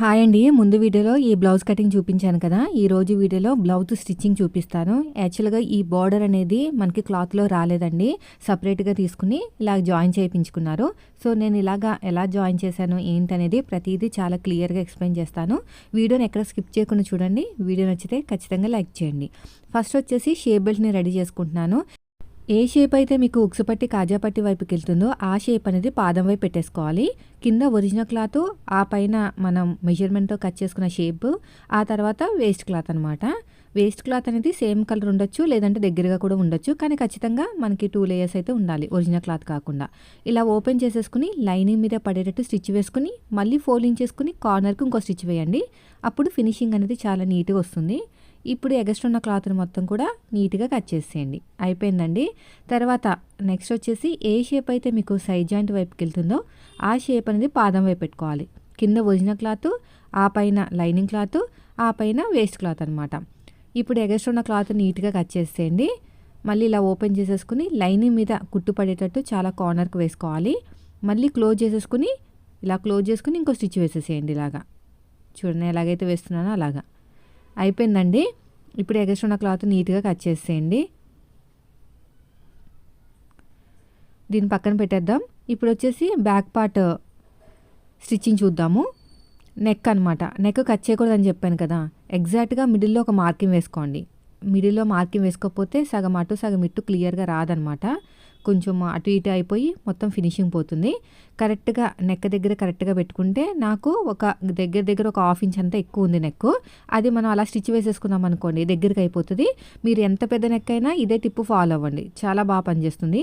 Hi అండి. ముందు వీడియోలో ఈ బ్లౌజ్ కటింగ్ చూపించాను కదా. ఈ రోజు వీడియోలో బ్లౌజ్ స్టిచ్చింగ్ చూపిస్తాను. యాక్చువల్గా ఈ బార్డర్ అనేది మనకి క్లాత్లో రాలేదండి. సపరేట్గా తీసుకుని ఇలా జాయిన్ చేయించుకున్నారు. సో నేను ఇలాగా ఎలా జాయిన్ చేశాను ఏంటనేది ప్రతిదీ చాలా క్లియర్గా ఎక్స్ప్లెయిన్ చేస్తాను. వీడియోని ఎక్కడ స్కిప్ చేయకుండా చూడండి. వీడియో నచ్చితే ఖచ్చితంగా లైక్ చేయండి. ఫస్ట్ వచ్చేసి షేప్ బెల్ట్ని రెడీ చేసుకుంటున్నాను. ఏ షేప్ అయితే మీకు ఉక్సుపట్టి కాజాపట్టి వైపుకి వెళ్తుందో ఆ షేప్ అనేది పాదం వైపు పెట్టేసుకోవాలి. కింద ఒరిజినల్ క్లాత్ ఆ పైన మనం మెజర్మెంట్తో కట్ చేసుకున్న షేప్ ఆ తర్వాత వేస్ట్ క్లాత్ అనమాట వేస్ట్ క్లాత్ అనేది సేమ్ కలర్ ఉండొచ్చు లేదంటే దగ్గరగా కూడా ఉండొచ్చు కానీ ఖచ్చితంగా మనకి టూ లేయర్స్ అయితే ఉండాలి ఒరిజినల్ క్లాత్ కాకుండా. ఇలా ఓపెన్ చేసేసుకుని లైనింగ్ మీద పడేటట్టు స్టిచ్ వేసుకుని మళ్ళీ ఫోల్డింగ్ చేసుకుని కార్నర్కి ఇంకో స్టిచ్ వేయండి. అప్పుడు ఫినిషింగ్ అనేది చాలా నీట్గా వస్తుంది. ఇప్పుడు ఎగస్ట్ ఉన్న క్లాత్ని మొత్తం కూడా నీట్గా కట్ చేసేయండి. అయిపోయిందండి. తర్వాత నెక్స్ట్ వచ్చేసి ఏ షేప్ అయితే మీకు సైడ్ జాయింట్ వైపుకి వెళ్తుందో ఆ షేప్ అనేది పాదం వైపు పెట్టుకోవాలి. కింద ఒరిజినల్ క్లాత్ ఆ పైన లైనింగ్ క్లాత్ ఆ పైన వేస్ట్ క్లాత్ అనమాట ఇప్పుడు ఎగస్ట్ ఉన్న క్లాత్ నీట్గా కట్ చేసేయండి. మళ్ళీ ఇలా ఓపెన్ చేసేసుకుని లైనింగ్ మీద కుట్టు పడేటట్టు చాలా కార్నర్కి వేసుకోవాలి. మళ్ళీ క్లోజ్ చేసేసుకుని ఇలా క్లోజ్ చేసుకుని ఇంకో స్టిచ్ వేసేసేయండి ఇలాగా. చూడండి ఎలాగైతే వేస్తున్నానో అలాగా. అయిపోయిందండి. ఇప్పుడు ఎగస్ట్ ఉన్న క్లాత్ నీట్గా కట్ చేసేయండి. దీని పక్కన పెట్టేద్దాం. ఇప్పుడు వచ్చేసి బ్యాక్ పార్ట్ స్టిచ్చింగ్ చూద్దాము. నెక్ అనమాట నెక్ కట్ చేయకూడదని చెప్పాను కదా. ఎగ్జాక్ట్గా మిడిల్లో ఒక మార్కింగ్ వేసుకోండి. మిడిల్లో మార్కింగ్ వేసుకోకపోతే సగం అటు సగం ఇటు క్లియర్గా రాదనమాట కొంచెం అటు ఇటు అయిపోయి మొత్తం ఫినిషింగ్ పోతుంది. కరెక్ట్గా నెక్ దగ్గర కరెక్ట్గా పెట్టుకుంటే నాకు ఒక దగ్గర దగ్గర ఒక హాఫ్ ఇంచ్ అంతా ఎక్కువ ఉంది నెక్ అది మనం అలా స్టిచ్ వేసేసుకున్నాం అనుకోండి దగ్గరికి అయిపోతుంది. మీరు ఎంత పెద్ద నెక్ అయినా ఇదే టిప్పు ఫాలో అవ్వండి. చాలా బాగా పనిచేస్తుంది.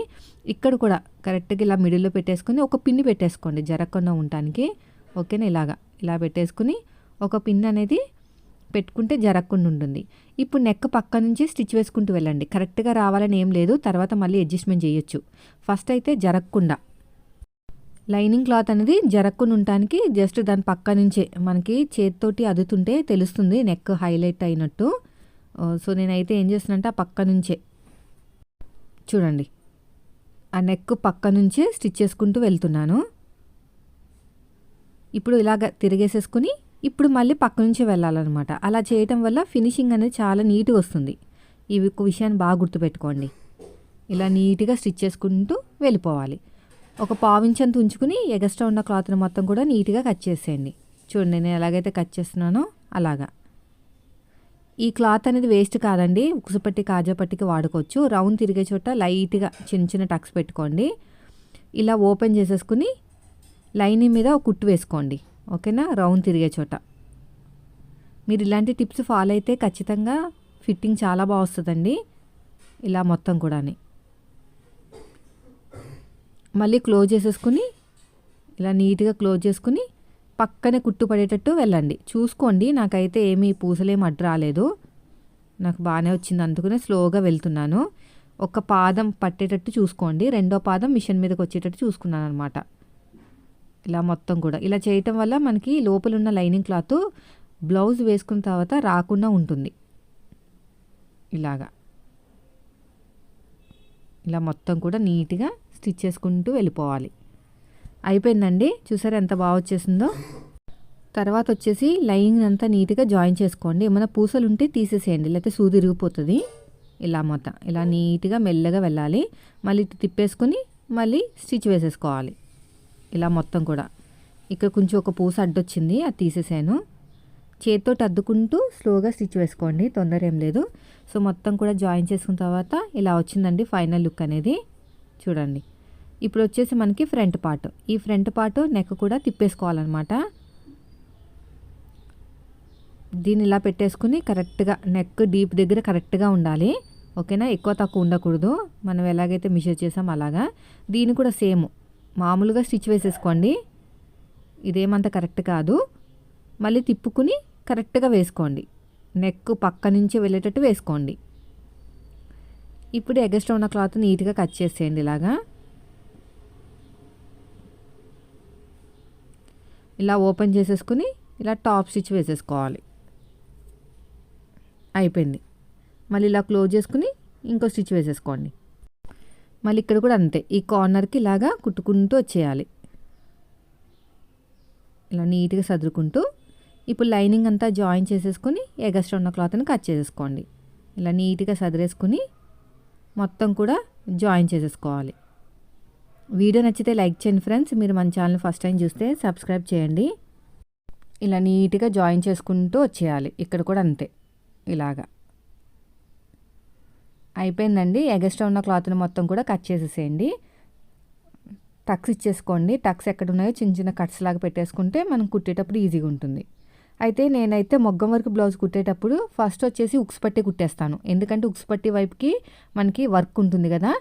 ఇక్కడ కూడా కరెక్ట్గా ఇలా మిడిల్లో పెట్టేసుకుని ఒక పిన్ని పెట్టేసుకోండి జరగకుండా ఉండటానికి. ఓకేనా? ఇలాగా ఇలా పెట్టేసుకుని ఒక పిన్ అనేది పెట్టుకుంటే జరగకుండా ఉంటుంది ఇప్పుడు నెక్ పక్క నుంచి స్టిచ్ వేసుకుంటూ వెళ్ళండి. కరెక్ట్గా రావాలని ఏం లేదు. తర్వాత మళ్ళీ అడ్జస్ట్మెంట్ చేయొచ్చు. ఫస్ట్ అయితే జరగకుండా. లైనింగ్ క్లాత్ అనేది జరగకుండా ఉండటానికి జస్ట్ దాని పక్క నుంచే మనకి చేతితోటి అదుతుంటే తెలుస్తుంది నెక్ హైలైట్ అయినట్టు. సో నేనైతే ఏం చేస్తున్నానంటే ఆ పక్క నుంచే. చూడండి. ఆ నెక్ పక్క నుంచే స్టిచ్ చేసుకుంటూ వెళ్తున్నాను. ఇప్పుడు ఇలాగ తిరిగేసేసుకుని ఇప్పుడు మళ్ళీ పక్క నుంచి వెళ్ళాలన్నమాట. అలా చేయటం వల్ల ఫినిషింగ్ అనేది చాలా నీట్గా వస్తుంది. ఈ విషయాన్ని బాగా గుర్తుపెట్టుకోండి. ఇలా నీట్గా స్టిచ్ చేసుకుంటూ వెళ్ళిపోవాలి. ఒక పావించంత ఉంచుకుని ఎగస్ట్రా ఉన్న క్లాత్ని మొత్తం కూడా నీట్గా కట్ చేసేయండి. చూడండి నేను ఎలాగైతే కట్ చేస్తున్నానో అలాగా. ఈ క్లాత్ అనేది వేస్ట్ కాదండి. ఉకుసుపట్టి కాజాపట్టికి వాడుకోవచ్చు. రౌండ్ తిరిగే చోట లైట్గా చిన్న చిన్న టక్స్ పెట్టుకోండి. ఇలా ఓపెన్ చేసేసుకుని లైనింగ్ మీద ఒక కుట్టు వేసుకోండి. ఓకేనా? రౌండ్ తిరిగే చోట. మీరు ఇలాంటి టిప్స్ ఫాలో అయితే ఖచ్చితంగా ఫిట్టింగ్ చాలా బాగా వస్తుందండి. ఇలా మొత్తం కూడా మళ్ళీ క్లోజ్ చేసేసుకుని ఇలా నీట్గా క్లోజ్ చేసుకుని పక్కనే కుట్టు పడేటట్టు వెళ్ళండి. చూసుకోండి నాకైతే ఏమీ పూసలేం అడ్డు రాలేదు. నాకు బాగానే వచ్చింది అందుకనే స్లోగా వెళ్తున్నాను. ఒక పాదం పట్టేటట్టు చూసుకోండి. రెండో పాదం మిషన్ మీదకి వచ్చేటట్టు చూసుకున్నాను అనమాట ఇలా మొత్తం కూడా. ఇలా చేయటం వల్ల మనకి లోపల ఉన్న లైనింగ్ క్లాత్ బ్లౌజ్ వేసుకున్న తర్వాత రాకుండా ఉంటుంది. ఇలాగా. ఇలా మొత్తం కూడా నీట్గా స్టిచ్ చేసుకుంటూ వెళ్ళిపోవాలి. అయిపోయిందండి? చూసారు ఎంత బాగా వచ్చేసిందో? తర్వాత వచ్చేసి లైనింగ్ అంతా నీట్గా జాయిన్ చేసుకోండి. ఏమైనా పూసలు ఉంటే తీసేసేయండి. లేకపోతే సూది ఇరిగిపోతుంది. ఇలా మొత్తం. ఇలా నీట్గా మెల్లగా వెళ్ళాలి. మళ్ళీ తిప్పేసుకొని మళ్ళీ స్టిచ్ వేసేసుకోవాలి. ఇలా మొత్తం కూడా. ఇక్కడ కొంచెం ఒక పూస అడ్డొచ్చింది అది తీసేసాను. చేతితో అద్దుకుంటూ స్లోగా స్టిచ్ వేసుకోండి తొందర ఏం లేదు. సో మొత్తం కూడా జాయిన్ చేసుకున్న తర్వాత ఇలా వచ్చిందండి ఫైనల్ లుక్ అనేది. చూడండి. ఇప్పుడు వచ్చేసి మనకి ఫ్రంట్ పార్ట్. ఈ ఫ్రంట్ పార్ట్ నెక్ కూడా తిప్పేసుకోవాలన్నమాట. దీన్ని ఇలా పెట్టేసుకుని కరెక్ట్గా నెక్ డీప్ దగ్గర కరెక్ట్గా ఉండాలి. ఓకేనా? ఎక్కువ తక్కువ ఉండకూడదు. మనం ఎలాగైతే మిషన్ చేసాం అలాగా. దీన్ని కూడా సేమ్. మామూలుగా స్టిచ్ వేసేసుకోండి. ఇదేమంత కరెక్ట్ కాదు. మళ్ళీ తిప్పుకుని కరెక్ట్గా వేసుకోండి. నెక్ పక్క నుంచి వెళ్ళేటట్టు వేసుకోండి. ఇప్పుడు ఎగస్ట్రా ఉన్న క్లాత్ నీట్గా కట్ చేసేయండి ఇలాగా. ఇలా ఓపెన్ చేసేసుకుని ఇలా టాప్ స్టిచ్ వేసేసుకోవాలి. అయిపోయింది. మళ్ళీ ఇలా క్లోజ్ చేసుకుని ఇంకో స్టిచ్ వేసేసుకోండి. మళ్ళీ ఇక్కడ కూడా అంతే. ఈ కార్నర్కి ఇలాగా కుట్టుకుంటూ వచ్చేయాలి. ఇలా నీట్గా సదురుకుంటూ ఇప్పుడు లైనింగ్ అంతా జాయిన్ చేసేసుకొని ఎగస్ట్రా ఉన్న క్లాత్ని కట్ చేసేసుకోండి. ఇలా నీట్గా సదిరేసుకుని మొత్తం కూడా జాయిన్ చేసేసుకోవాలి. వీడియో నచ్చితే లైక్ చేయండి ఫ్రెండ్స్. మీరు మన ఛానల్ ఫస్ట్ టైం చూస్తే సబ్స్క్రైబ్ చేయండి. ఇలా నీట్గా జాయిన్ చేసుకుంటూ వచ్చేయాలి. ఇక్కడ కూడా అంతే. ఇలాగా. అయిపోయిందండి. ఎగస్ట్రా ఉన్న క్లాత్ని మొత్తం కూడా కట్ చేసేసేయండి. టక్స్ ఇచ్చేసుకోండి. టక్స్ ఎక్కడ ఉన్నాయో చిన్న చిన్న కట్స్ లాగా పెట్టేసుకుంటే మనం కుట్టేటప్పుడు ఈజీగా ఉంటుంది. అయితే నేనైతే మొగ్గం వరకు బ్లౌజ్ కుట్టేటప్పుడు ఫస్ట్ వచ్చేసి ఉక్స్ పట్టి కుట్టేస్తాను. ఎందుకంటే ఉక్స్ పట్టి వైపుకి మనకి వర్క్ ఉంటుంది కదా.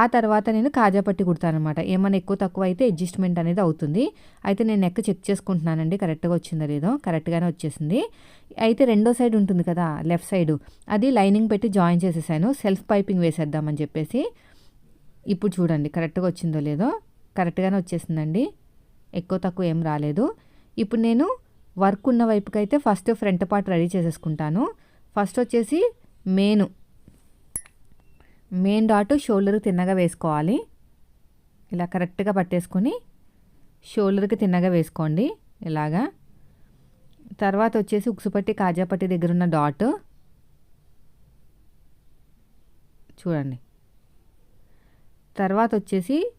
ఆ తర్వాత నేను కాజా పట్టి కుడతాను అనమాట ఏమైనా ఎక్కువ తక్కువ అయితే అడ్జస్ట్మెంట్ అనేది అవుతుంది. అయితే నేను నెక్ చెక్ చేసుకుంటున్నానండి. కరెక్ట్గా వచ్చిందో లేదో కరెక్ట్గానే వచ్చేసింది. అయితే రెండో సైడ్ ఉంటుంది కదా లెఫ్ట్ సైడ్. అది లైనింగ్ పెట్టి జాయిన్ చేసేసాను. సెల్ఫ్ పైపింగ్ వేసేద్దామని చెప్పేసి. ఇప్పుడు చూడండి కరెక్ట్గా వచ్చిందో లేదో కరెక్ట్గానే వచ్చేసిందండి. ఎక్కువ తక్కువ ఏం రాలేదు. ఇప్పుడు నేను వర్క్ ఉన్న వైపుకైతే ఫస్ట్ ఫ్రంట్ పార్ట్ రెడీ చేసేసుకుంటాను. ఫస్ట్ వచ్చేసి మెయిన్ మెయిన్ డాట్ షోల్డర్కి తిన్నగా వేసుకోవాలి. ఇలా కరెక్ట్గా పట్టేసుకొని షోల్డర్కి తిన్నగా వేసుకోండి ఇలాగా. తర్వాత వచ్చేసి ఉక్సుపట్టి కాజాపట్టి దగ్గర ఉన్న డాట్. చూడండి. తర్వాత వచ్చేసి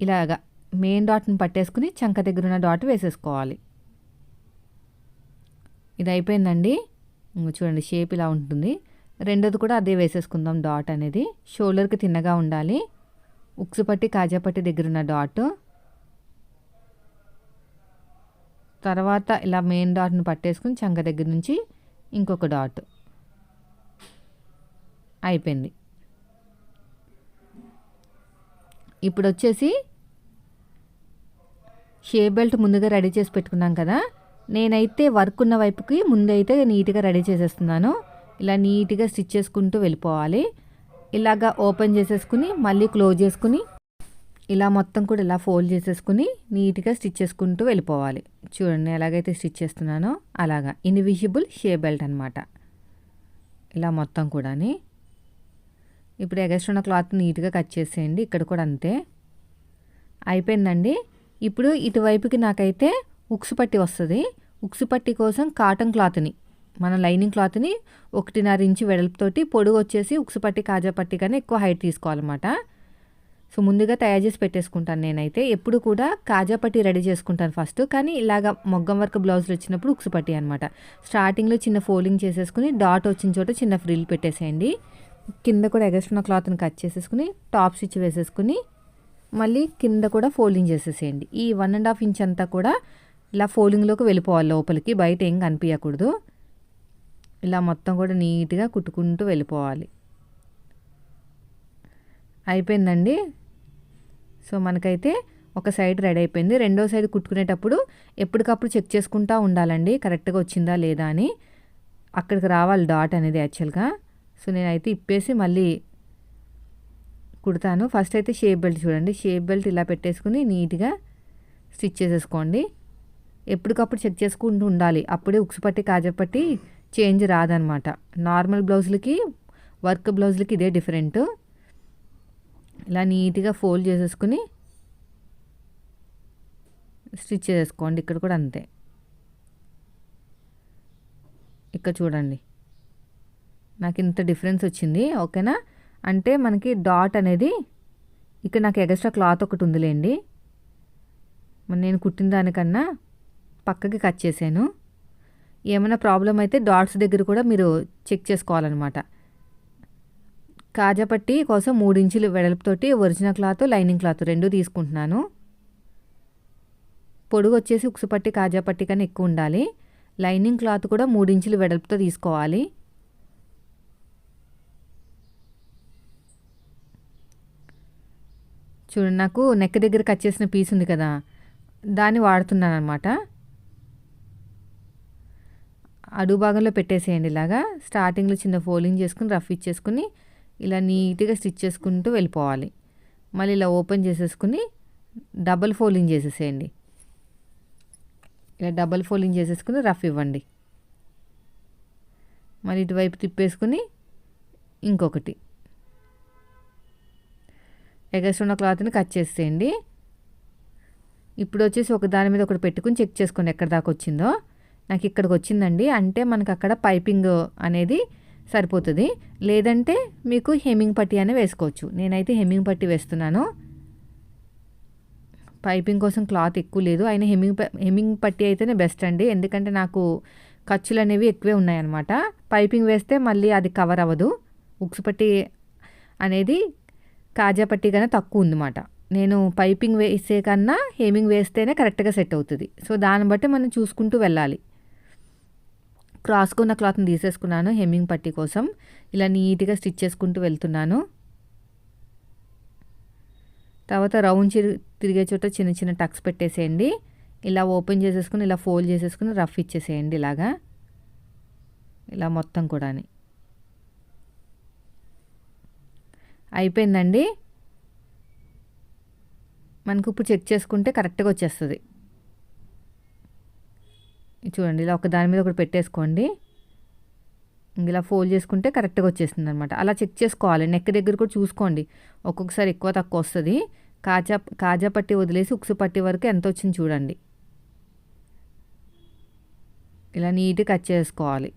ఇలాగా మెయిన్ డాట్ని పట్టేసుకుని చంక దగ్గర ఉన్న డాట్ వేసేసుకోవాలి. ఇది అయిపోయిందండి. చూడండి షేప్ ఇలా ఉంటుంది. రెండోది కూడా అదే వేసేసుకుందాం డాట్ అనేది. షోల్డర్కి తిన్నగా ఉండాలి. ఉక్సుపట్టి పట్టి కాజా పట్టి దగ్గర ఉన్న డాట్. తర్వాత ఇలా మెయిన్ డాట్ని పట్టేసుకుని చంక దగ్గర నుంచి ఇంకొక డాట్. అయిపోయింది. ఇప్పుడు వచ్చేసి షే బెల్ట్ ముందుగా రెడీ చేసి పెట్టుకున్నాం కదా. నేనైతే వర్క్ ఉన్న వైపుకి ముందైతే నీట్గా రెడీ చేసేస్తున్నాను. ఇలా నీట్గా స్టిచ్ చేసుకుంటూ వెళ్ళిపోవాలి. ఇలాగా ఓపెన్ చేసేసుకుని మళ్ళీ క్లోజ్ చేసుకుని ఇలా మొత్తం కూడా ఇలా ఫోల్డ్ చేసేసుకుని నీట్గా స్టిచ్ చేసుకుంటూ వెళ్ళిపోవాలి. చూడండి ఎలాగైతే స్టిచ్ చేస్తున్నానో అలాగా. ఇన్విజిబుల్ షే బెల్ట్ అనమాట ఇలా మొత్తం కూడా ఇప్పుడు ఎగస్ట్ ఉన్న క్లాత్ నీట్గా కట్ చేసేయండి. ఇక్కడ కూడా అంతే. అయిపోయిందండి. ఇప్పుడు ఇటువైపుకి నాకైతే ఉక్సు పట్టి వస్తుంది. ఉక్సు పట్టి కోసం కాటన్ క్లాత్ని మన లైనింగ్ క్లాత్ని ఒకటిన్నర ఇంచు వెడల్పుతోటి పొడుగు వచ్చేసి ఉక్సు పట్టి కాజా పట్టి కానీ ఎక్కువ హైట్ తీసుకోవాలన్నమాట. సో ముందుగా తయారు చేసి పెట్టేసుకుంటాను నేనైతే. ఎప్పుడు కూడా కాజా పట్టి రెడీ చేసుకుంటాను ఫస్ట్. కానీ ఇలాగ మొగ్గం వర్క్ బ్లౌజులు వచ్చినప్పుడు ఉక్సు పట్టి అనమాట స్టార్టింగ్లో చిన్న ఫోల్డింగ్ చేసేసుకుని డాట్ వచ్చిన చోట చిన్న ఫ్రిల్ పెట్టేసేయండి. కింద కూడా ఎగస్ట్రున్న క్లాత్ని కట్ చేసేసుకుని టాప్ స్టిచ్ వేసేసుకుని మళ్ళీ కింద కూడా ఫోల్డింగ్ చేసేసేయండి. ఈ వన్ అండ్ హాఫ్ ఇంచ్ అంతా కూడా ఇలా ఫోల్డింగ్లోకి వెళ్ళిపోవాలి లోపలికి. బయట ఏం కనిపించకూడదు ఇలా మొత్తం కూడా నీట్గా కుట్టుకుంటూ వెళ్ళిపోవాలి. అయిపోయిందండి? సో మనకైతే ఒక సైడ్ రెడీ అయిపోయింది. రెండో సైడ్ కుట్టుకునేటప్పుడు ఎప్పటికప్పుడు చెక్ చేసుకుంటూ ఉండాలండి. కరెక్ట్గా వచ్చిందా లేదా అని. అక్కడికి రావాలి డాట్ అనేది యాక్చువల్గా. సో నేనైతే ఇప్పేసి మళ్ళీ కుడతాను. ఫస్ట్ అయితే షేప్ బెల్ట్ చూడండి. షేప్ బెల్ట్ ఇలా పెట్టేసుకుని నీట్గా స్టిచ్ చేసేసుకోండి. ఎప్పటికప్పుడు చెక్ చేసుకుంటూ ఉండాలి. అప్పుడే ఉక్సు పట్టి కాజపట్టి చేంజ్ రాదనమాట. నార్మల్ బ్లౌజులకి వర్క్ బ్లౌజులకి ఇదే డిఫరెంట్. ఇలా నీట్గా ఫోల్డ్ చేసేసుకుని స్టిచ్ చేసేసుకోండి. ఇక్కడ కూడా అంతే. ఇక్కడ చూడండి. నాకు ఇంత డిఫరెన్స్ వచ్చింది. ఓకేనా? అంటే మనకి డాట్ అనేది ఇక్కడ నాకు ఎగస్ట్రా క్లాత్ ఒకటి ఉందిలేండి. మరి నేను కుట్టిన దానికన్నా పక్కకి కట్ చేశాను. ఏమైనా ప్రాబ్లం అయితే డాట్స్ దగ్గర కూడా మీరు చెక్ చేసుకోవాలన్నమాట. కాజాపట్టి కోసం మూడు ఇంచులు వెడల్పుతోటి ఒరిజినల్ క్లాత్ లైనింగ్ క్లాత్ రెండు తీసుకుంటున్నాను. పొడుగు వచ్చేసి ఉక్సుపట్టి కాజాపట్టి కన్నా ఎక్కువ ఉండాలి. లైనింగ్ క్లాత్ కూడా మూడు ఇంచులు వెడల్పుతో తీసుకోవాలి. చూడండి నాకు నెక్ దగ్గర కట్ చేసిన పీస్ ఉంది కదా దాన్ని వాడుతున్నాను అనమాట అడుగు భాగంలో పెట్టేసేయండి ఇలాగా. స్టార్టింగ్లో చిన్న ఫోల్డింగ్ చేసుకుని రఫ్ ఇచ్చేసుకుని ఇలా నీట్గా స్టిచ్ చేసుకుంటూ వెళ్ళిపోవాలి. మళ్ళీ ఇలా ఓపెన్ చేసేసుకుని డబల్ ఫోల్డింగ్ చేసేసేయండి. ఇలా డబల్ ఫోల్డింగ్ చేసేసుకుని రఫ్ ఇవ్వండి. మళ్ళీ ఇటువైపు తిప్పేసుకుని ఇంకొకటి. ఎగస్ట్ ఉన్న క్లాత్ని కట్ చేసేయండి ఇప్పుడు వచ్చేసి ఒక దాని మీద ఒకటి పెట్టుకుని చెక్ చేసుకోండి ఎక్కడ దాకా వచ్చిందో. నాకు ఇక్కడికి వచ్చిందండి. అంటే మనకు అక్కడ పైపింగ్ అనేది సరిపోతుంది. లేదంటే మీకు హెమ్మింగ్ పట్టి అనే వేసుకోవచ్చు. నేనైతే హెమ్మింగ్ పట్టి వేస్తున్నాను. పైపింగ్ కోసం క్లాత్ ఎక్కువ లేదు. ఆయన హెమ్మింగ్ హెమ్మింగ్ పట్టి అయితేనే బెస్ట్ అండి. ఎందుకంటే నాకు ఖర్చులు అనేవి ఎక్కువే ఉన్నాయన్నమాట. పైపింగ్ వేస్తే మళ్ళీ అది కవర్ అవ్వదు. ఉక్సు పట్టి అనేది కాజా పట్టి కన్నా తక్కువ ఉందన్నమాట. నేను పైపింగ్ వేసే కన్నా హేమింగ్ వేస్తేనే కరెక్ట్గా సెట్ అవుతుంది. సో దాన్ని బట్టి మనం చూసుకుంటూ వెళ్ళాలి. క్రాస్కున్న క్లాత్ని తీసేసుకున్నాను హెమ్మింగ్ పట్టి కోసం. ఇలా నీట్గా స్టిచ్ చేసుకుంటూ వెళ్తున్నాను. తర్వాత రౌండ్ చిరు తిరిగే చోట చిన్న చిన్న టక్స్ పెట్టేసేయండి. ఇలా ఓపెన్ చేసేసుకుని ఇలా ఫోల్డ్ చేసేసుకుని రఫ్ ఇచ్చేసేయండి ఇలాగా. ఇలా మొత్తం కూడా అయిపోయిందండి. మనకు ఇప్పుడు చెక్ చేసుకుంటే కరెక్ట్గా వచ్చేస్తుంది. చూడండి ఇలా ఒక దాని మీద ఒకటి పెట్టేసుకోండి. ఇలా ఫోల్డ్ చేసుకుంటే కరెక్ట్గా వచ్చేస్తుంది అనమాట అలా చెక్ చేసుకోవాలి. నెక్ దగ్గర కూడా చూసుకోండి. ఒక్కొక్కసారి ఎక్కువ తక్కువ వస్తుంది. కాజా కాజా పట్టి వదిలేసి ఉక్సు పట్టి వరకు ఎంత వచ్చింది చూడండి. ఇలా నీట్గా కట్ చేసుకోవాలి.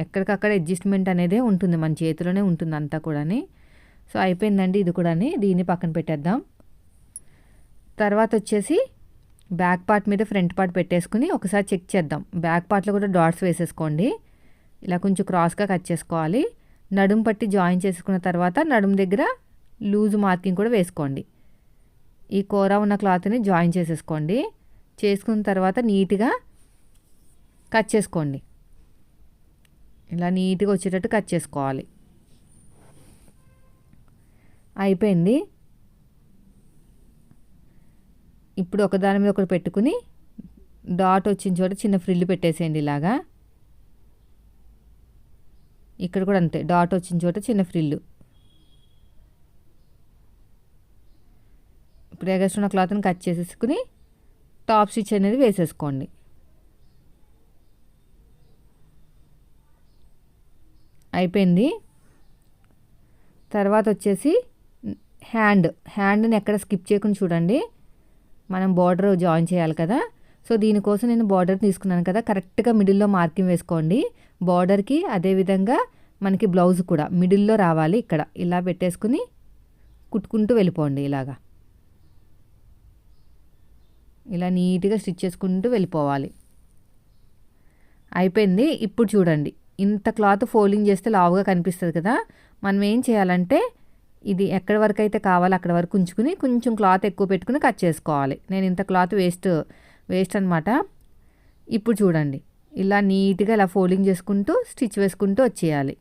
ఎక్కడికక్కడ అడ్జస్ట్మెంట్ అనేది ఉంటుంది. మన చేతిలోనే ఉంటుంది అంతా కూడా సో అయిపోయిందండి ఇది కూడా దీన్ని పక్కన పెట్టేద్దాం. తర్వాత వచ్చేసి బ్యాక్ పార్ట్ మీద ఫ్రంట్ పార్ట్ పెట్టేసుకుని ఒకసారి చెక్ చేద్దాం. బ్యాక్ పార్ట్లో కూడా డాట్స్ వేసేసుకోండి. ఇలా కొంచెం క్రాస్గా కట్ చేసుకోవాలి. నడుము పట్టి జాయిన్ చేసుకున్న తర్వాత నడుము దగ్గర లూజ్ మార్కింగ్ కూడా వేసుకోండి. ఈ కూర ఉన్న క్లాత్ని జాయిన్ చేసేసుకోండి. చేసుకున్న తర్వాత నీట్గా కట్ చేసుకోండి. ఇలా నీట్గా వచ్చేటట్టు కట్ చేసుకోవాలి. అయిపోయింది. ఇప్పుడు ఒకదాని మీద ఒకటి పెట్టుకుని డాట్ వచ్చిన చోట చిన్న ఫ్రిల్ పెట్టేసేయండి ఇలాగా. ఇక్కడ కూడా అంతే డాట్ వచ్చిన చోట చిన్న ఫ్రిల్లు ఇప్పుడు ఎగస్ట్రున్న క్లాత్ని కట్ చేసేసుకుని టాప్ స్టిచ్ అనేది వేసేసుకోండి. అయిపోయింది. తర్వాత వచ్చేసి హ్యాండ్ హ్యాండ్ని ఎక్కడ స్కిప్ చేయకుండా చూడండి. మనం బార్డర్ జాయిన్ చేయాలి కదా. సో దీనికోసం నేను బార్డర్ తీసుకున్నాను కదా. కరెక్ట్గా మిడిల్లో మార్కింగ్ వేసుకోండి. బార్డర్కి అదేవిధంగా మనకి బ్లౌజ్ కూడా మిడిల్లో రావాలి ఇక్కడ. ఇలా పెట్టేసుకుని కుట్టుకుంటూ వెళ్ళిపోండి ఇలాగా. ఇలా నీట్గా స్టిచ్ చేసుకుంటూ వెళ్ళిపోవాలి. అయిపోయింది. ఇప్పుడు చూడండి. ఇంత క్లాత్ ఫోల్డింగ్ చేస్తే లావుగా కనిపిస్తుంది కదా. మనం ఏం చేయాలంటే ఇది ఎక్కడి వరకు అయితే కావాలో అక్కడ వరకు ఉంచుకుని కొంచెం క్లాత్ ఎక్కువ పెట్టుకుని కట్ చేసుకోవాలి. నేను ఇంత క్లాత్ వేస్ట్ వేస్ట్ అనమాట ఇప్పుడు చూడండి. ఇలా నీట్గా ఇలా ఫోల్డింగ్ చేసుకుంటూ స్టిచ్ వేసుకుంటూ వచ్చేయాలి.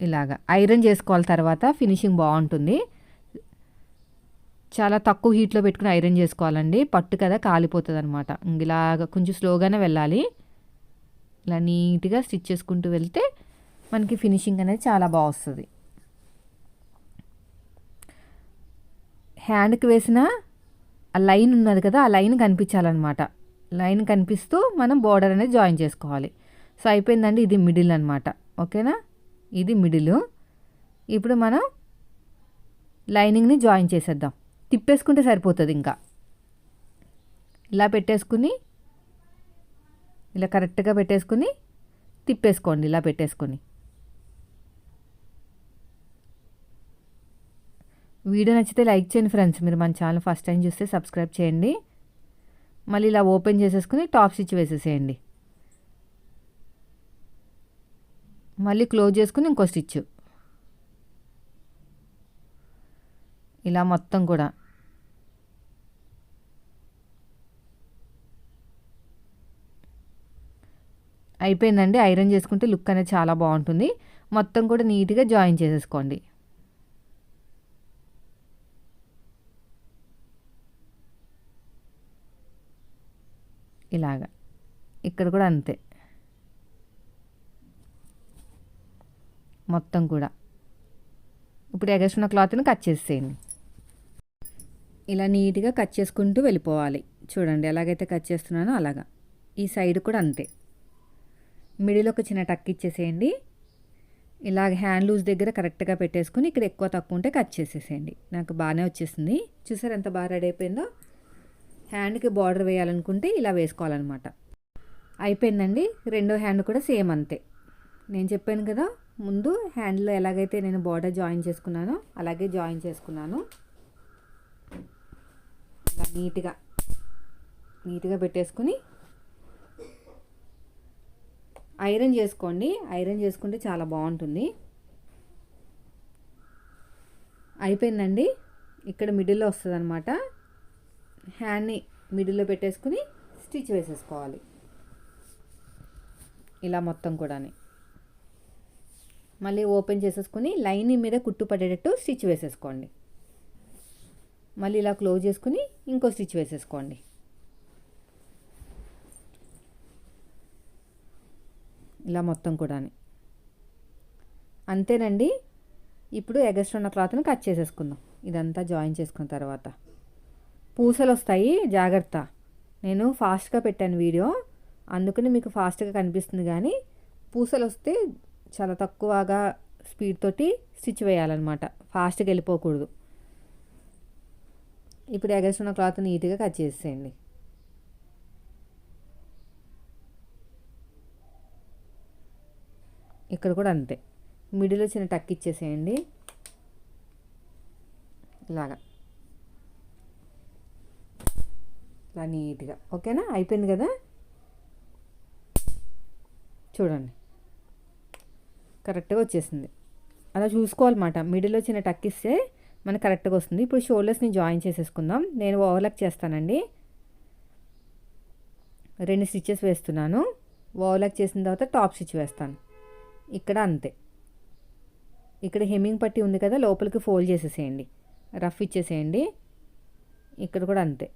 ఇలాగా. ఐరన్ చేసుకోవాలి తర్వాత ఫినిషింగ్ బాగుంటుంది. చాలా తక్కువ హీట్లో పెట్టుకుని ఐరన్ చేసుకోవాలండి. పట్టు కదా కాలిపోతుంది అనమాట ఇలాగ కొంచెం స్లోగానే వెళ్ళాలి. ఇలా నీట్గా స్టిచ్ చేసుకుంటూ వెళ్తే మనకి ఫినిషింగ్ అనేది చాలా బాగా వస్తుంది. హ్యాండ్కి వేసిన ఆ లైన్ ఉన్నది కదా ఆ లైన్ కనిపించాలన్నమాట. లైన్ కనిపిస్తూ మనం బోర్డర్ అనేది జాయిన్ చేసుకోవాలి. సో అయిపోయిందండి ఇది మిడిల్ అనమాట ఓకేనా? ఇది మిడిల్. ఇప్పుడు మనం లైనింగ్ని జాయిన్ చేసేద్దాం. తిప్పేసుకుంటే సరిపోతుంది ఇంకా. ఇలా పెట్టేసుకుని ఇలా కరెక్ట్గా పెట్టేసుకుని తిప్పేసుకోండి ఇలా పెట్టేసుకొని. వీడియో నచ్చితే లైక్ చేయండి ఫ్రెండ్స్. మీరు మన ఛానల్ ఫస్ట్ టైం చూస్తే సబ్స్క్రైబ్ చేయండి. మళ్ళీ ఇలా ఓపెన్ చేసేసుకుని టాప్ స్టిచ్ వేసేసేయండి. మళ్ళీ క్లోజ్ చేసుకుని ఇంకో స్టిచ్ ఇలా మొత్తం కూడా. అయిపోయిందండి. ఐరన్ చేసుకుంటే లుక్ అనేది చాలా బాగుంటుంది. మొత్తం కూడా నీట్గా జాయిన్ చేసేసుకోండి. ఇలాగా. ఇక్కడ కూడా అంతే. మొత్తం కూడా. ఇప్పుడు ఎగసిన క్లాత్ని కట్ చేసేయండి. ఇలా నీట్గా కట్ చేసుకుంటూ వెళ్ళిపోవాలి. చూడండి ఎలాగైతే కట్ చేస్తున్నానో అలాగా. ఈ సైడ్ కూడా అంతే. మిడిల్ ఒక చిన్న టక్ ఇచ్చేసేయండి. ఇలాగ హ్యాండ్ లూజ్ దగ్గర కరెక్ట్గా పెట్టేసుకుని ఇక్కడ ఎక్కువ తక్కువ ఉంటే కట్ చేసేసేయండి. నాకు బాగానే వచ్చేసింది. చూసారు ఎంత బాగా రెడీ అయిపోయిందో? హ్యాండ్కి బార్డర్ వేయాలనుకుంటే ఇలా వేసుకోవాలన్నమాట. అయిపోయిందండి. రెండో హ్యాండ్ కూడా సేమ్ అంతే. నేను చెప్పాను కదా ముందు హ్యాండ్లో ఎలాగైతే నేను బార్డర్ జాయిన్ చేసుకున్నానో అలాగే జాయిన్ చేసుకున్నాను. ఇలా నీట్గా నీట్గా పెట్టేసుకుని ఐరన్ చేసుకోండి. ఐరన్ చేసుకుంటే చాలా బాగుంటుంది. అయిపోయిందండి. ఇక్కడ మిడిల్లో వస్తుంది అనమాట హ్యాండ్ని మిడిల్లో పెట్టేసుకుని స్టిచ్ వేసేసుకోవాలి. ఇలా మొత్తం కూడా మళ్ళీ ఓపెన్ చేసేసుకుని లైన్ మీద కుట్టు పడేటట్టు స్టిచ్ వేసేసుకోండి. మళ్ళీ ఇలా క్లోజ్ చేసుకుని ఇంకో స్టిచ్ వేసేసుకోండి. ఇలా మొత్తం కూడా అంతేనండి. ఇప్పుడు ఎగస్ట్రా ఉన్న క్లాత్ని కట్ చేసేసుకుందాం. ఇదంతా జాయిన్ చేసుకున్న తర్వాత. పూసలు వస్తాయి జాగ్రత్త. నేను ఫాస్ట్గా పెట్టాను వీడియో. అందుకని మీకు ఫాస్ట్గా కనిపిస్తుంది కానీ పూసలు వస్తే చాలా తక్కువగా స్పీడ్ తోటి స్టిచ్ వేయాలన్నమాట. ఫాస్ట్గా వెళ్ళిపోకూడదు. ఇప్పుడు ఎగస్ట్రా ఉన్న క్లాత్ నీట్గా కట్ చేసేయండి. ఇక్కడ కూడా అంతే. మిడిల్లో చిన్న టక్ ఇచ్చేసేయండి. ఇలాగా. ఇలా నీట్గా. ఓకేనా? అయిపోయింది కదా? చూడండి. కరెక్ట్గా వచ్చేసింది. అలా చూసుకోవాలన్నమాట. మిడిల్లో చిన్న టక్ ఇస్తే మనకు కరెక్ట్గా వస్తుంది. ఇప్పుడు షోల్డర్స్ని జాయిన్ చేసేసుకుందాం. నేను ఓవర్లక్ చేస్తానండి. రెండు స్టిచ్చెస్ వేస్తున్నాను. ఓవర్లాక్ చేసిన తర్వాత టాప్ స్టిచ్ వేస్తాను. ఇక్కడ అంతే. ఇక్కడ హెమ్మింగ్ పట్టి ఉంది కదా లోపలికి ఫోల్డ్ చేసేసేయండి. రఫ్ ఇచ్చేసేయండి. ఇక్కడ కూడా అంతే.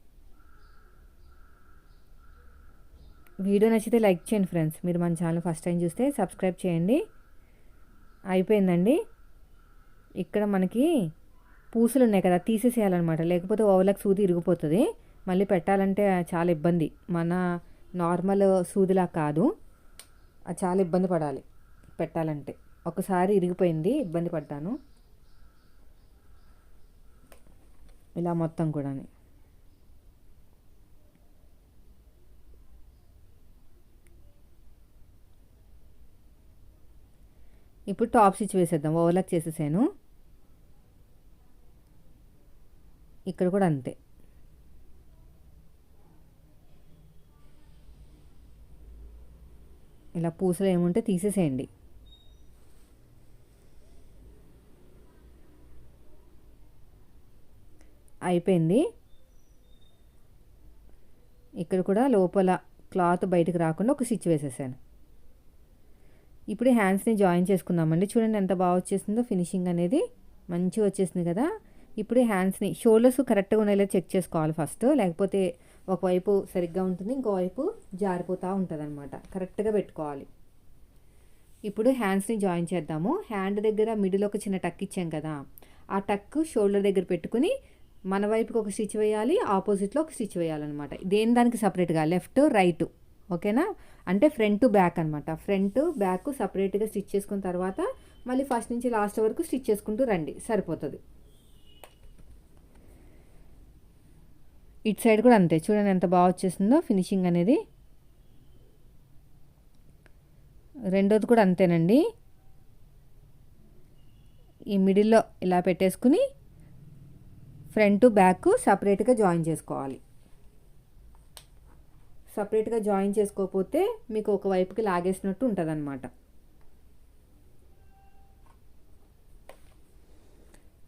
వీడియో నచ్చితే లైక్ చేయండి ఫ్రెండ్స్. మీరు మన ఛానల్ ఫస్ట్ టైం చూస్తే సబ్స్క్రైబ్ చేయండి. అయిపోయిందండి. ఇక్కడ మనకి పూసలు ఉన్నాయి కదా తీసేసేయాలన్నమాట. లేకపోతే ఓవర్లాక్ సూది ఇరిగిపోతుంది. మళ్ళీ పెట్టాలంటే చాలా ఇబ్బంది. మన నార్మల్ సూదిలా కాదు. అది చాలా ఇబ్బంది పడాలి. పెట్టాలంటే. ఒకసారి ఇరిగిపోయింది ఇబ్బంది పడ్డాను. ఇలా మొత్తం కూడా ఇప్పుడు టాప్ స్టిచ్ వేసేద్దాం ఓవర్లాక్ చేసేసాను. ఇక్కడ కూడా అంతే. ఇలా పూసలు ఏముంటే తీసేసేయండి. అయిపోయింది. ఇక్కడ కూడా లోపల క్లాత్ బయటకు రాకుండా ఒక స్టిచ్ వేసేసాను. ఇప్పుడు హ్యాండ్స్ని జాయిన్ చేసుకుందామండి. చూడండి ఎంత బాగా వచ్చేసిందో ఫినిషింగ్ అనేది. మంచిగా వచ్చేసింది కదా. ఇప్పుడు హ్యాండ్స్ని షోల్డర్స్ కరెక్ట్గా ఉండేలా చెక్ చేసుకోవాలి ఫస్ట్. లేకపోతే ఒకవైపు సరిగ్గా ఉంటుంది ఇంకోవైపు జారిపోతూ ఉంటుంది అనమాట కరెక్ట్గా పెట్టుకోవాలి. ఇప్పుడు హ్యాండ్స్ని జాయిన్ చేద్దాము. హ్యాండ్ దగ్గర మిడిల్ ఒక చిన్న టక్ ఇచ్చాం కదా. ఆ టక్ షోల్డర్ దగ్గర పెట్టుకుని మన వైపుకి ఒక స్టిచ్ వేయాలి ఆపోజిట్లో ఒక స్టిచ్ వేయాలన్నమాట. దేని దానికి సపరేట్గా? లెఫ్ట్ రైట్ ఓకేనా? అంటే ఫ్రంట్ బ్యాక్ అనమాట ఫ్రంట్ బ్యాక్ సపరేట్గా స్టిచ్ చేసుకున్న తర్వాత మళ్ళీ ఫస్ట్ నుంచి లాస్ట్ వరకు స్టిచ్ చేసుకుంటూ రండి. సరిపోతుంది. ఇటు సైడ్ కూడా అంతే. చూడండి ఎంత బాగా వచ్చేసిందో ఫినిషింగ్ అనేది. రెండోది కూడా అంతేనండి. ఈ మిడిల్లో ఇలా పెట్టేసుకుని ఫ్రంట్ బ్యాక్ సపరేట్గా జాయిన్ చేసుకోవాలి. సపరేట్గా జాయిన్ చేసుకోకపోతే మీకు ఒక వైపుకి లాగేసినట్టు ఉంటుంది అనమాట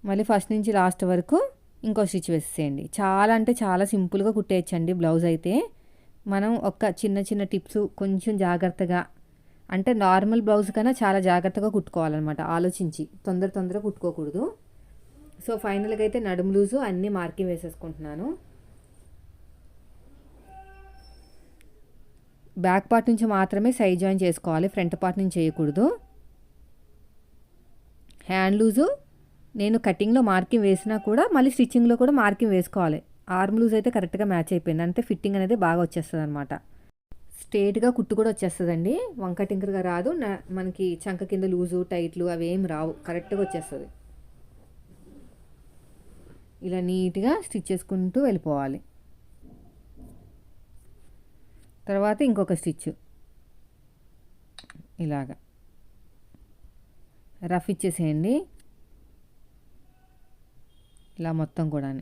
మళ్ళీ ఫస్ట్ నుంచి లాస్ట్ వరకు ఇంకో స్టిచ్ వేసేయండి. చాలా అంటే చాలా సింపుల్గా కుట్టేయచ్చండి బ్లౌజ్ అయితే. మనం ఒక చిన్న చిన్న టిప్స్ కొంచెం జాగ్రత్తగా అంటే నార్మల్ బ్లౌజ్ కన్నా చాలా జాగ్రత్తగా కుట్టుకోవాలన్నమాట. ఆలోచించి తొందర తొందరగా కుట్టుకోకూడదు. సో ఫైనల్గా అయితే నడుము లూజు అన్నీ మార్కింగ్ వేసేసుకుంటున్నాను. బ్యాక్ పార్ట్ నుంచి మాత్రమే సైడ్ జాయిన్ చేసుకోవాలి ఫ్రంట్ పార్ట్ నుంచి చేయకూడదు. హ్యాండ్ లూజు నేను కటింగ్లో మార్కింగ్ వేసినా కూడా మళ్ళీ స్టిచ్చింగ్లో కూడా మార్కింగ్ వేసుకోవాలి. ఆర్మ్ లూజ్ అయితే కరెక్ట్గా మ్యాచ్ అయిపోయింది అంటే ఫిట్టింగ్ అనేది బాగా వచ్చేస్తుంది అనమాట స్ట్రేట్గా కుట్టు కూడా వచ్చేస్తుందండి వంక టింకర్గా రాదు నా మనకి చంక కింద లూజు టైట్లు అవి ఏం రావు కరెక్ట్గా వచ్చేస్తుంది. ఇలా నీట్గా స్టిచ్ చేసుకుంటూ వెళ్ళిపోవాలి. తర్వాత ఇంకొక స్టిచ్. ఇలాగా. రఫ్ ఇచ్చేసేయండి. ఇలా మొత్తం కూడా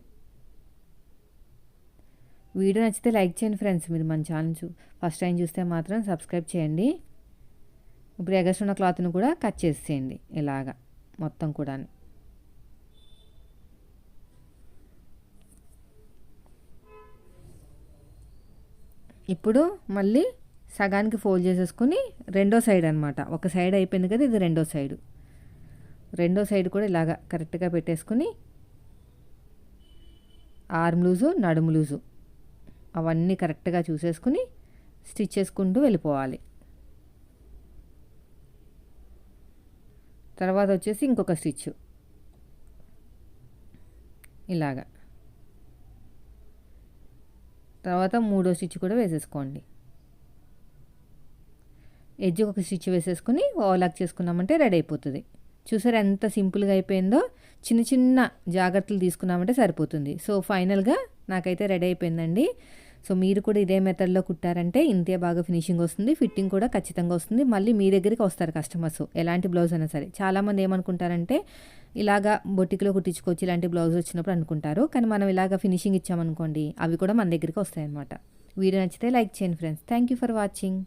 వీడియో నచ్చితే లైక్ చేయండి ఫ్రెండ్స్. మీరు మన ఛానల్ చూ ఫస్ట్ టైం చూస్తే మాత్రం సబ్స్క్రైబ్ చేయండి. ఇప్పుడు ఎగస్ట్ ఉన్న క్లాత్ని కూడా కట్ చేసేయండి. ఇలాగా. మొత్తం కూడా ఇప్పుడు మళ్ళీ సగానికి ఫోల్డ్ చేసేసుకొని రెండో సైడ్ అనమాట ఒక సైడ్ అయిపోయింది కదా ఇది రెండో సైడు రెండో సైడ్ కూడా ఇలాగా కరెక్ట్గా పెట్టేసుకొని ఆర్మ్ లూజు నడుము లూజు అవన్నీ కరెక్ట్గా చూసేసుకుని స్టిచ్ చేసుకుంటూ వెళ్ళిపోవాలి. తర్వాత వచ్చేసి ఇంకొక స్టిచ్ ఇలాగా. తర్వాత మూడో స్టిచ్ కూడా వేసేసుకోండి. ఎడ్జ్ ఒక స్టిచ్ వేసేసుకుని ఓలాక్ చేసుకున్నామంటే రెడీ అయిపోతుంది. చూసారు ఎంత సింపుల్గా అయిపోయిందో? చిన్న చిన్న జాగ్రత్తలు తీసుకున్నామంటే సరిపోతుంది. సో ఫైనల్గా నాకైతే రెడీ అయిపోయిందండి. సో మీరు కూడా ఇదే మెథడ్లో కుట్టారంటే ఇంతే బాగా ఫినిషింగ్ వస్తుంది ఫిట్టింగ్ కూడా ఖచ్చితంగా వస్తుంది. మళ్ళీ మీ దగ్గరికి వస్తారు కస్టమర్స్ ఎలాంటి బ్లౌజ్ అయినా సరే. చాలామంది ఏమనుకుంటారంటే ఇలాగా బొట్టికలో కుట్టించుకోవచ్చు ఇలాంటి బ్లౌజ్ వచ్చినప్పుడు అనుకుంటారు. కానీ మనం ఇలాగ ఫినిషింగ్ ఇచ్చామనుకోండి అవి కూడా మన దగ్గరికి వస్తాయి అన్నమాట వీడియో నచ్చితే లైక్ చేయండి friends. Thank you for watching